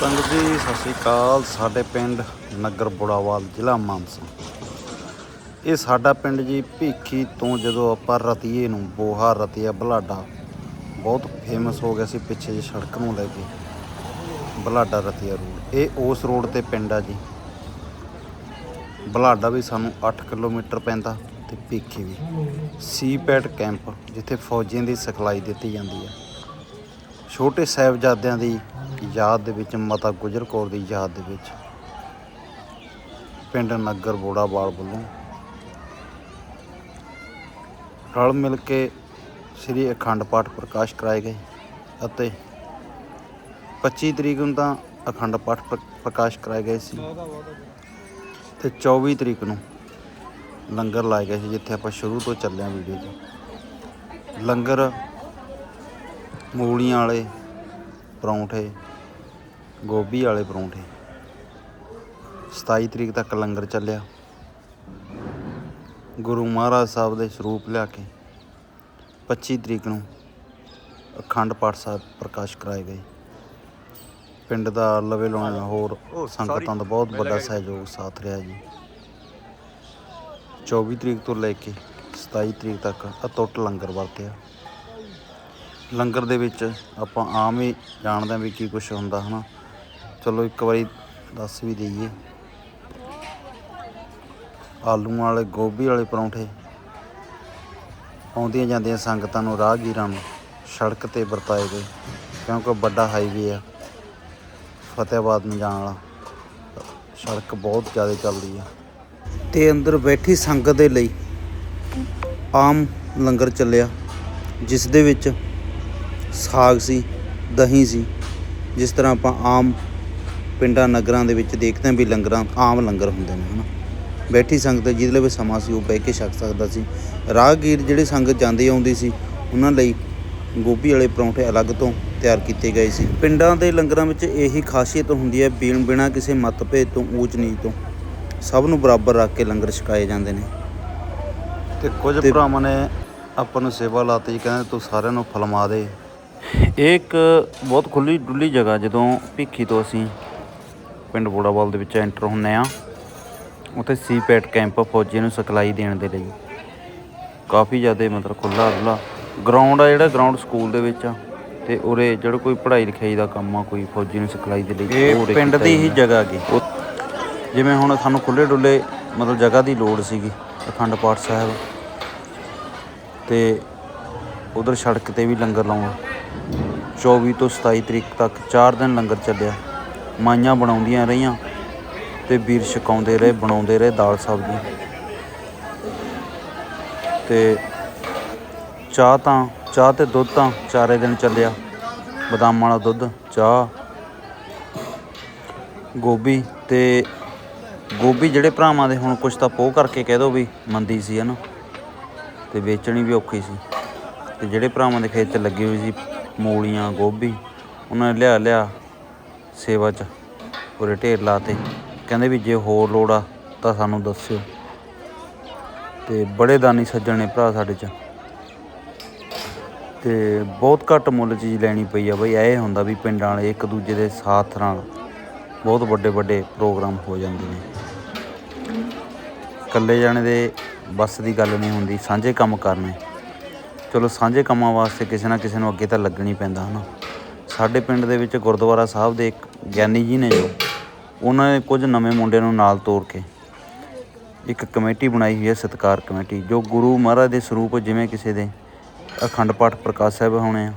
ਸੰਗਤ ਜੀ, ਸਤਿ ਸ਼੍ਰੀ ਅਕਾਲ। ਸਾਡੇ ਪਿੰਡ ਨਗਰ ਬੁੜਾਵਾਲ, ਜ਼ਿਲ੍ਹਾ ਮਾਨਸਾ। ਇਹ ਸਾਡਾ ਪਿੰਡ ਜੀ, ਭੀਖੀ ਤੋਂ ਜਦੋਂ ਆਪਾਂ ਰਤੀਏ ਨੂੰ, ਬੋਹਾ, ਰਤੀਆ, ਬਲਾਡਾ, ਬਹੁਤ ਫੇਮਸ ਹੋ ਗਿਆ ਸੀ ਪਿੱਛੇ ਜੇ ਸੜਕ ਨੂੰ ਲੈ ਕੇ। ਬਲਾਡਾ, ਰਤੀਆ ਰੋਡ। ਇਹ ਉਸ ਰੋਡ ਤੇ ਪਿੰਡ ਆ ਜੀ। ਬਲਾਡਾ ਵੀ ਸਾਨੂੰ 8 ਕਿਲੋਮੀਟਰ ਪੈਂਦਾ ਤੇ ਭੀਖੀ ਵੀ। ਸੀਪੈਟ ਕੈਂਪ, ਜਿੱਥੇ ਫੌਜੀਆਂ ਦੀ ਸਿਖਲਾਈ ਦਿੱਤੀ ਜਾਂਦੀ ਹੈ ਛੋਟੇ ਸਾਹਿਬਜ਼ਾਦਿਆਂ ਦੀ ਯਾਦ ਦੇ ਵਿੱਚ, ਮਾਤਾ ਗੁਜਰ ਕੌਰ ਦੀ ਯਾਦ ਦੇ ਵਿੱਚ, ਪਿੰਡ ਨਗਰ ਬੋੜਾਵਾਲ ਵੱਲੋਂ ਰਲ ਮਿਲ ਕੇ ਸ੍ਰੀ ਅਖੰਡ ਪਾਠ ਪ੍ਰਕਾਸ਼ ਕਰਾਏ ਗਏ ਅਤੇ 25 ਤਰੀਕ ਨੂੰ ਤਾਂ ਅਖੰਡ ਪਾਠ ਪ੍ਰ- ਪ੍ਰਕਾਸ਼ ਕਰਾਏ ਗਏ ਸੀ ਤੇ 24 ਤਰੀਕ ਨੂੰ ਲੰਗਰ ਲਾਏ ਗਏ ਸੀ, ਜਿੱਥੇ ਆਪਾਂ ਸ਼ੁਰੂ ਤੋਂ ਚੱਲਿਆ ਹਾਂ ਵੀਡੀਓ 'ਚ। ਲੰਗਰ ਮੂਲੀਆਂ ਵਾਲੇ ਪਰੌਂਠੇ ਗੋਭੀ ਵਾਲੇ ਪਰੌਂਠੇ। 27 ਤਰੀਕ ਤੱਕ ਲੰਗਰ ਚੱਲਿਆ। ਗੁਰੂ ਮਹਾਰਾਜ ਸਾਹਿਬ ਦੇ ਸਰੂਪ ਲਿਆ ਕੇ 25 ਤਰੀਕ ਨੂੰ ਅਖੰਡ ਪਾਠ ਸਾਹਿਬ ਪ੍ਰਕਾਸ਼ ਕਰਾਏ ਗਏ। ਪਿੰਡ ਦਾ ਲਵੇ ਲਾਉਣ ਹੋਰ ਸੰਗਤਾਂ ਦਾ ਬਹੁਤ ਵੱਡਾ ਸਹਿਯੋਗ ਸਾਥ ਰਿਹਾ ਜੀ। 24 ਤਰੀਕ ਤੋਂ ਲੈ ਕੇ 27 ਤਰੀਕ ਤੱਕ ਅਟੁੱਟ ਲੰਗਰ ਵਰਤਿਆ। ਲੰਗਰ ਦੇ ਵਿੱਚ ਆਪਾਂ ਆਮ ਹੀ ਜਾਣਦੇ ਹਾਂ ਵੀ ਕੀ ਕੁਝ ਹੁੰਦਾ, ਹਨਾ? ਚਲੋ ਇੱਕ ਵਾਰੀ ਦੱਸ ਵੀ ਦਈਏ। ਆਲੂਆਂ ਵਾਲੇ, ਗੋਭੀ ਵਾਲੇ ਪਰੌਂਠੇ। ਆਉਂਦੀਆਂ ਜਾਂਦੀਆਂ ਸੰਗਤਾਂ ਨੂੰ ਰਾਹਗੀਰਾਂ ਨੂੰ ਸੜਕ ਤੇ ਵਰਤਾਏ ਗਏ, ਕਿਉਂਕਿ ਵੱਡਾ ਹਾਈਵੇ ਆ। ਫਤਿਆਬਾਦ ਨੂੰ ਜਾਣ ਵਾਲਾ। ਸੜਕ ਬਹੁਤ ਜ਼ਿਆਦਾ ਚੱਲਦੀ ਆ। ਤੇ ਅੰਦਰ ਬੈਠੀ ਸੰਗਤ ਦੇ ਲਈ ਆਮ ਲੰਗਰ ਚੱਲਿਆ, ਜਿਸ ਦੇ ਵਿੱਚ ਸਾਗ ਸੀ ਦਹੀਂ ਸੀ ਜਿਸ ਤਰ੍ਹਾਂ ਆਪਾਂ ਆਮ ਪਿੰਡਾਂ ਨਗਰਾਂ ਦੇ ਵਿੱਚ ਦੇਖਦੇ ਹਾਂ ਵੀ ਲੰਗਰਾਂ ਆਮ ਲੰਗਰ ਹੁੰਦੇ ਨੇ ਹਨਾ। ਬੈਠੀ ਸੰਗਤ ਜਿਹਦੇ ਲਈ ਵੀ ਸਮਾਂ ਸੀ ਉਹ ਬਹਿ ਕੇ ਛਕ ਸਕਦਾ ਸੀ। ਰਾਹਗੀਰ ਜਿਹੜੇ ਸੰਗਤ ਜਾਂਦੀ ਆਉਂਦੀ ਸੀ ਉਹਨਾਂ ਲਈ ਗੋਭੀ ਵਾਲੇ ਪਰੌਂਠੇ ਅਲੱਗ ਤੋਂ ਤਿਆਰ ਕੀਤੇ ਗਏ ਸੀ। ਪਿੰਡਾਂ ਦੇ ਲੰਗਰਾਂ ਵਿੱਚ ਇਹੀ ਖਾਸੀਅਤ ਹੁੰਦੀ ਹੈ ਬੀਣ ਬਿਨਾ ਕਿਸੇ ਮਤਭੇਦ ਤੋਂ ਊਚ ਨੀਚ ਤੋਂ ਸਭ ਨੂੰ ਬਰਾਬਰ ਰੱਖ ਕੇ ਲੰਗਰ ਛਕਾਏ ਜਾਂਦੇ ਨੇ। ਤੇ ਕੁਝ ਭਰਾਵਾਂ ਨੇ ਆਪਾਂ ਨੂੰ ਸੇਵਾ ਲਾਤੀ ਕਹਿੰਦੇ ਤੂੰ ਸਾਰਿਆਂ ਨੂੰ ਫਲਮਾ ਦੇ। ਇਹ ਇੱਕ ਬਹੁਤ ਖੁੱਲੀ ਡੁੱਲੀ ਜਗ੍ਹਾ ਜਦੋਂ ਭਿੱਖੀ ਤੋਂ ਅਸੀਂ ਪਿੰਡ ਬੋੜਾਵਾਲ ਦੇ ਵਿੱਚ ਐਂਟਰ ਹੁੰਨੇ ਆ ਉੱਥੇ ਸੀਪੈਟ ਕੈਂਪ ਫੌਜੀਆਂ ਨੂੰ ਸਿਖਲਾਈ ਦੇਣ ਦੇ ਲਈ। ਕਾਫੀ ਜ਼ਿਆਦਾ ਮਤਲਬ ਖੁੱਲਾ ਡੁੱਲਾ। ਗਰਾਊਂਡ ਆ ਜਿਹੜਾ ਗਰਾਊਂਡ ਸਕੂਲ ਦੇ ਵਿੱਚ ਆ। ਤੇ ਉਰੇ ਜਿਹੜਾ ਕੋਈ ਪੜ੍ਹਾਈ ਲਿਖਾਈ ਦਾ ਕੰਮ ਆ ਕੋਈ ਫੌਜੀ ਨੂੰ ਸਿਖਲਾਈ ਦੇ ਲਈ ਇਹ ਪਿੰਡ ਦੀ ਹੀ। ਜਗ੍ਹਾ ਗੀ। ਜਿਵੇਂ ਹੁਣ ਸਾਨੂੰ ਖੁੱਲੇ ਡੁੱਲੇ ਮਤਲਬ ਜਗ੍ਹਾ ਦੀ ਲੋੜ ਸੀਗੀ ਅਖੰਡ ਪਾਠ ਸਾਹਿਬ। ਤੇ ਉਧਰ ਸੜਕ ਤੇ ਵੀ ਲੰਗਰ ਲਾਉਣਾ। 24 ਤੋਂ 27 ਤਰੀਕ ਤੱਕ 4 ਦਿਨ ਲੰਗਰ ਚੱਲਿਆ। ਮਾਈਆਂ ਬਣਾਉਂਦੀਆਂ ਰਹੀਆਂ ਤੇ ਵੀਰ ਛਕਾਉਂਦੇ ਰਹੇ, ਬਣਾਉਂਦੇ ਰਹੇ ਦਾਲ ਸਬਜ਼ੀ ਤੇ ਚਾਹ ਤਾਂ, ਚਾਹ ਤੇ ਦੁੱਧ ਤਾਂ ਚਾਰੇ ਦਿਨ ਚੱਲਿਆ। ਬਦਾਮਾਂ ਵਾਲਾ ਦੁੱਧ, ਚਾਹ, ਗੋਭੀ ਤੇ ਗੋਭੀ ਜਿਹੜੇ ਭਰਾਵਾਂ ਦੇ ਹੁਣ ਕੁਝ ਤਾਂ ਪੋਹ ਕਰਕੇ ਕਹਿ ਦੋ ਵੀ ਮੰਦੀ ਸੀ ਹਨਾ। ਤੇ ਵੇਚਣੀ ਵੀ ਔਖੀ ਸੀ। ਤੇ ਜਿਹੜੇ ਭਰਾਵਾਂ ਦੇ ਖੇਤ 'ਚ ਲੱਗੀ ਹੋਈ ਸੀ ਮੂਲੀਆਂ, ਗੋਭੀ। ਉਹਨਾਂ ਨੇ ਲਿਆ ਲਿਆ ਸੇਵਾ 'ਚ। ਪੂਰੇ ਢੇਰ ਲਾਤੇ। ਕਹਿੰਦੇ ਵੀ ਜੇ ਹੋਰ ਲੋੜ ਆ ਤਾਂ ਸਾਨੂੰ ਦੱਸਿਓ। ਤੇ ਬੜੇ ਦਾਨੀ ਸੱਜਣ ਨੇ ਭਰਾ ਸਾਡੇ 'ਚ। ਤੇ ਬਹੁਤ ਘੱਟ ਮੁੱਲ ਚੀਜ਼ ਲੈਣੀ ਪਈ ਆ ਬਈ। ਇਹ ਹੁੰਦਾ ਵੀ ਪਿੰਡਾਂ ਵਾਲੇ ਇੱਕ ਦੂਜੇ ਦੇ ਸਾਥ ਨਾਲ ਬਹੁਤ ਵੱਡੇ ਵੱਡੇ ਪ੍ਰੋਗਰਾਮ ਹੋ ਜਾਂਦੇ ਨੇ। ਇਕੱਲੇ ਜਾਣੇ ਦੇ ਬਸ ਦੀ ਗੱਲ ਨਹੀਂ ਹੁੰਦੀ। ਸਾਂਝੇ ਕੰਮ ਕਰਨੇ। ਚਲੋ ਸਾਂਝੇ ਕੰਮਾਂ ਵਾਸਤੇ ਕਿਸੇ ਨਾ ਕਿਸੇ ਨੂੰ ਅੱਗੇ ਤਾਂ ਲੱਗਣੀ ਪੈਂਦਾ, ਹਨਾ। ਸਾਡੇ ਪਿੰਡ ਦੇ ਵਿੱਚ ਗੁਰਦੁਆਰਾ ਸਾਹਿਬ ਦੇ ਇੱਕ ਗਿਆਨੀ ਜੀ ਨੇ ਜੋ, ਉਹਨਾਂ ਨੇ ਕੁਝ ਨਵੇਂ ਮੁੰਡਿਆਂ ਨੂੰ ਨਾਲ ਤੋਰ ਕੇ ਇੱਕ ਕਮੇਟੀ ਬਣਾਈ ਹੋਈ ਹੈ, ਸਤਕਾਰ ਕਮੇਟੀ, ਜੋ ਗੁਰੂ ਮਹਾਰਾਜ ਦੇ ਸਰੂਪ ਜਿਵੇਂ ਕਿਸੇ ਦੇ ਅਖੰਡ ਪਾਠ ਪ੍ਰਕਾਸ਼ ਸਾਹਿਬ ਹੋਣੇ ਆ,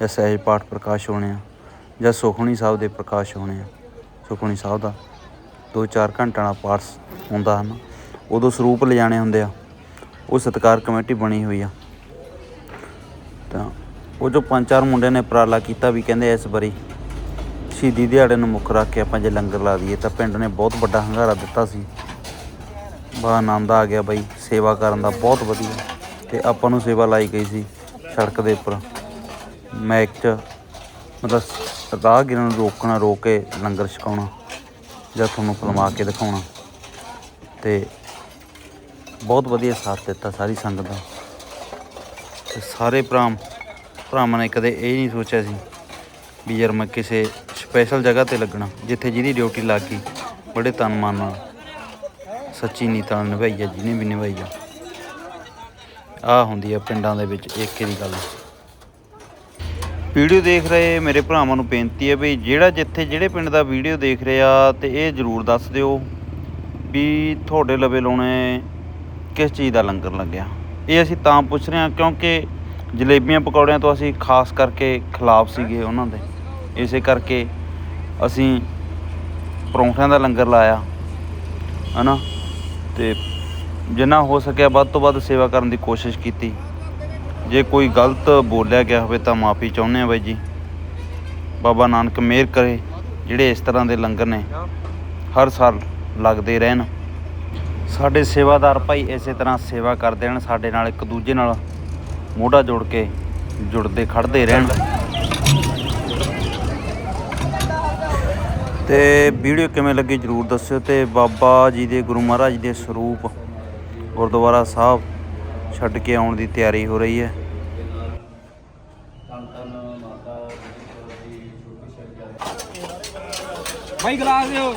ਜਾਂ ਸਹਿਜ ਪਾਠ ਪ੍ਰਕਾਸ਼ ਹੋਣੇ ਆ, ਜਾਂ ਸੁਖਮਨੀ ਸਾਹਿਬ ਦੇ ਪ੍ਰਕਾਸ਼ ਹੋਣੇ ਆ, ਸੁਖਮਨੀ ਸਾਹਿਬ ਦਾ 2-4 ਘੰਟਿਆਂ ਦਾ ਪਾਠ ਹੁੰਦਾ, ਹਨ। ਉਦੋਂ ਸਰੂਪ ਲਿਜਾਣੇ ਹੁੰਦੇ ਆ, ਉਹ ਸਤਕਾਰ ਕਮੇਟੀ ਬਣੀ ਹੋਈ ਆ। ਤਾਂ ਉਹ ਜੋ ਪੰਜ ਚਾਰ ਮੁੰਡਿਆਂ ਨੇ ਉਪਰਾਲਾ ਕੀਤਾ ਵੀ ਕਹਿੰਦੇ ਇਸ ਵਾਰੀ ਸ਼ਹੀਦੀ ਦਿਹਾੜੇ ਨੂੰ ਮੁੱਖ ਰੱਖ ਕੇ ਆਪਾਂ ਜੇ ਲੰਗਰ ਲਾ ਦਈਏ ਤਾਂ ਪਿੰਡ ਨੇ ਬਹੁਤ ਵੱਡਾ ਹੰਗਾਰਾ ਦਿੱਤਾ ਸੀ। ਬੜਾ ਆਨੰਦ ਆ ਗਿਆ ਬਾਈ, ਸੇਵਾ ਕਰਨ ਦਾ ਬਹੁਤ ਵਧੀਆ ਤੇ ਆਪਾਂ ਨੂੰ ਸੇਵਾ ਲਾਈ ਗਈ ਸੀ ਸੜਕ ਦੇ ਉੱਪਰ। ਮੈਕ 'ਚ ਮਤਲਬ ਰਾਹਗੀਰਾਂ ਨੂੰ ਰੋਕਣਾ, ਰੋਕ ਕੇ ਲੰਗਰ ਛਕਾਉਣਾ ਜਾਂ ਤੁਹਾਨੂੰ ਫਲਮਾ ਕੇ ਦਿਖਾਉਣਾ ਤੇ ਬਹੁਤ ਵਧੀਆ ਸਾਥ ਦਿੱਤਾ ਸਾਰੀ ਸੰਗਤ ਦਾ। ਤੇ ਸਾਰੇ ਭਰਾ ਭਰਾਵਾਂ ਨੇ ਕਦੇ ਇਹ ਨਹੀਂ ਸੋਚਿਆ ਸੀ ਵੀ ਯਾਰ ਮੈਂ ਕਿਸੇ ਸਪੈਸ਼ਲ ਜਗ੍ਹਾ ਤੇ ਲੱਗਣਾ, ਜਿੱਥੇ ਜਿਹਦੀ ਡਿਊਟੀ ਲੱਗ ਗਈ, ਬੜੇ ਤਨ ਮਨ ਨਾਲ। ਸੱਚੀ ਨੀਤਾ ਨਿਭਾਈ ਆ, ਜਿਹਨੇ ਵੀ ਨਿਭਾਈ ਆ। ਆ ਹੁੰਦੀ ਆ ਪਿੰਡਾਂ ਦੇ ਵਿੱਚ ਏਕੇ ਦੀ ਗੱਲ। ਵੀਡੀਓ ਦੇਖ ਰਹੇ ਮੇਰੇ ਭਰਾਵਾਂ ਨੂੰ ਬੇਨਤੀ ਹੈ ਵੀ ਜਿਹੜਾ ਜਿੱਥੇ ਜਿਹੜੇ ਪਿੰਡ ਦਾ ਵੀਡੀਓ ਦੇਖ ਰਿਹਾ ਤੇ ਇਹ ਜਰੂਰ ਦੱਸ ਦਿਓ ਵੀ ਤੁਹਾਡੇ ਲਵੇ ਲਾਉਣੇ ਕਿਸ ਚੀਜ਼ ਦਾ ਲੰਗਰ ਲੱਗਿਆ। ਇਹ ਅਸੀਂ ਤਾਂ ਪੁੱਛ ਰਹੇ ਹਾਂ ਕਿਉਂਕਿ ਜਲੇਬੀਆਂ ਪਕੌੜਿਆਂ ਤੋਂ ਅਸੀਂ ਖਾਸ ਕਰਕੇ ਖਿਲਾਫ ਸੀਗੇ ਉਹਨਾਂ ਦੇ। ਇਸੇ ਕਰਕੇ ਅਸੀਂ ਪਰੌਂਠਿਆਂ ਦਾ ਲੰਗਰ ਲਾਇਆ, ਹਨਾ? ਤੇ ਜਿੰਨਾ ਹੋ ਸਕਿਆ ਵੱਧ ਤੋਂ ਵੱਧ ਸੇਵਾ ਕਰਨ ਦੀ ਕੋਸ਼ਿਸ਼ ਕੀਤੀ। ਜੇ ਕੋਈ ਗਲਤ ਬੋਲਿਆ ਗਿਆ ਹੋਵੇ ਤਾਂ ਮਾਫੀ ਚਾਹੁੰਦੇ ਆ ਬਾਈ ਜੀ। ਬਾਬਾ ਨਾਨਕ ਮਿਹਰ ਕਰੇ, ਜਿਹੜੇ ਇਸ ਤਰ੍ਹਾਂ ਦੇ ਲੰਗਰ ਨੇ, ਹਰ ਸਾਲ ਲੱਗਦੇ ਰਹਿਣ। ਸਾਡੇ ਸੇਵਾਦਾਰ ਭਾਈ ਇਸੇ ਤਰ੍ਹਾਂ ਸੇਵਾ ਕਰਦੇ ਰਹਿਣ ਸਾਡੇ ਨਾਲ ਇੱਕ ਦੂਜੇ ਨਾਲ ਮੋਢਾ ਜੋੜ ਕੇ ਜੁੜਦੇ, ਖੜਦੇ ਰਹਿਣ। ਤੇ ਵੀਡੀਓ ਕਿਵੇਂ ਲੱਗੀ ਜਰੂਰ ਦੱਸਿਓ ਤੇ ਬਾਬਾ ਜੀ ਦੇ ਗੁਰੂ ਮਹਾਰਾਜ ਦੇ ਸਰੂਪ ਗੁਰਦੁਆਰਾ ਸਾਹਿਬ ਛੱਡ ਕੇ ਆਉਣ ਦੀ ਤਿਆਰੀ ਹੋ ਰਹੀ ਹੈ। ਭਾਈ ਗਲਾਸ ਦਿਓ।